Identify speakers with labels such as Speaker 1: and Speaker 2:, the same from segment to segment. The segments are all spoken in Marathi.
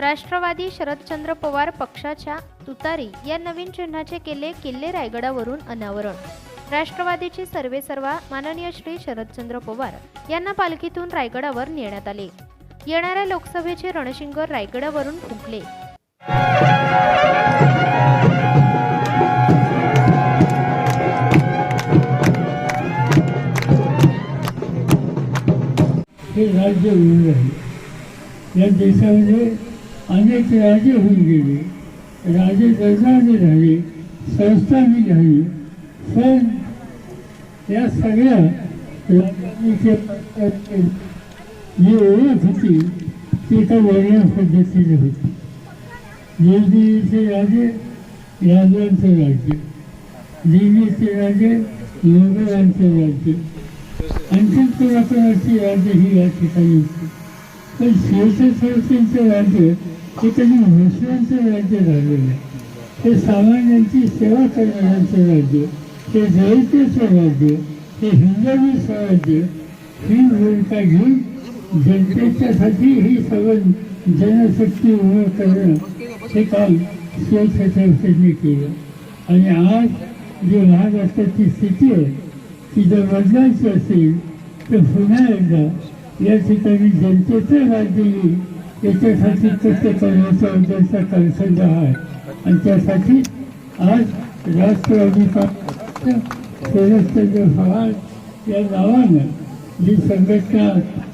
Speaker 1: राष्ट्रवादी शरदचंद्र पवार पक्षाच्या तुतारी या नवीन चिन्हाचे केले किल्ले रायगडावरून अनावरण. राष्ट्रवादीचे सर्वेसर्वा माननीय श्री शरदचंद्र पवार यांना पालखीतून रायगडावर नेण्यात आले. येणाऱ्या लोकसभेचे रणशिंग रायगडावरून फुंकले.
Speaker 2: हे राज्य या देशामध्ये अनेक राजे होऊन गेले. राजे दर्जाने राहिले संस्थांनी राहिले पण या सगळ्या जी ओळख होती ती एका वेगळ्या पद्धतीने होती. दिल्लीचे राजे यादवांचं राज्य. दिल्लीचे राजे मोगलांचं राज्य. आणखी कोणाकोणाची राज्य ही या ठिकाणी होती. पण शिवसेनेचं राज्य हे कधी मुस्लिमांचं राज्य झालेलं नाही हे सामान्यांची सेवा करणाऱ्यांचं राज्य हे जयतेचं राज्य हे हिंदवी स्वराज्य ही भूमिका घेऊन जनतेच्यासाठी ही सगळं जनशक्ती उभं करणं हे काम शिवछत्रपतींनी केलं. आणि आज जी महाराष्ट्राची स्थिती आहे ती जर बदलायची असेल तर पुन्हा एकदा या ठिकाणी जनतेचं राज्य येईल. याच्यासाठी कष्ट करण्याचा उद्देशा कौशल्य आहे. आणि त्यासाठी आज राष्ट्रवादी काँग्रेस शरदचंद्र पवार या नावानं जी संघटना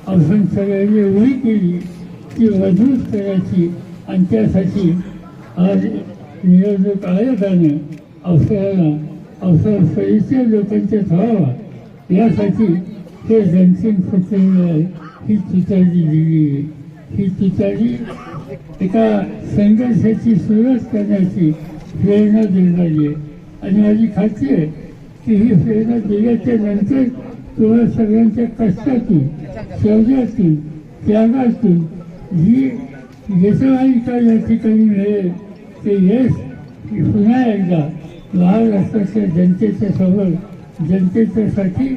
Speaker 2: आपण सगळ्यांनी उभी केली ती मजबूत करायची आणि त्यासाठी आज निवडणूक आयोगानं अवसराला अवसर परिचय लोकांच्या व्हावा यासाठी हे जनसिंग फुटलेलं ही चिताजी दिली आहे. ही तुतारी एका संघर्षाची सुरुवात करण्याची प्रेरणा देणारी आहे. आणि माझी खात्री आहे की ही प्रेरणा दिल्याच्या नंतर तुम्हाला सगळ्यांच्या कष्टातून शौर्यातून त्यागातून जी यशवाहिका या ठिकाणी मिळेल ते यश पुन्हा एकदा महाराष्ट्राच्या जनतेच्या समोर जनतेच्यासाठी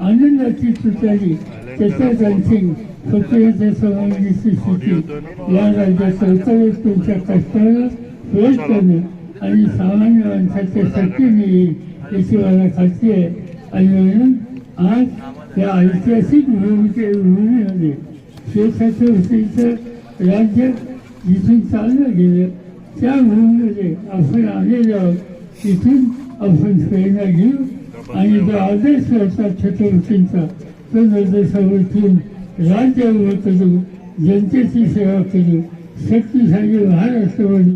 Speaker 2: आनंदाची तुतारी त्याच्याच आणखी स्वतंत्र समाजाची स्थिती या राज्यात उत्तरेत तुमच्या कष्टाला वेळ करणे आणि सामान्य माणसाच्या शक्तीने येईल याची मला खात्री आहे आणि म्हणून आज या ऐतिहासिक भूमिके भूमीमध्ये शिवछत्रपतीचं राज्य जिथून चाललं गेलं त्या भूमीमध्ये आपण आलेलो आहोत तिथून आपण प्रेरणा घेऊ आणि जो आदर्श होता छत्रपतींचा तो आदर्शावर ठेवून राज्य उभं करू जनतेची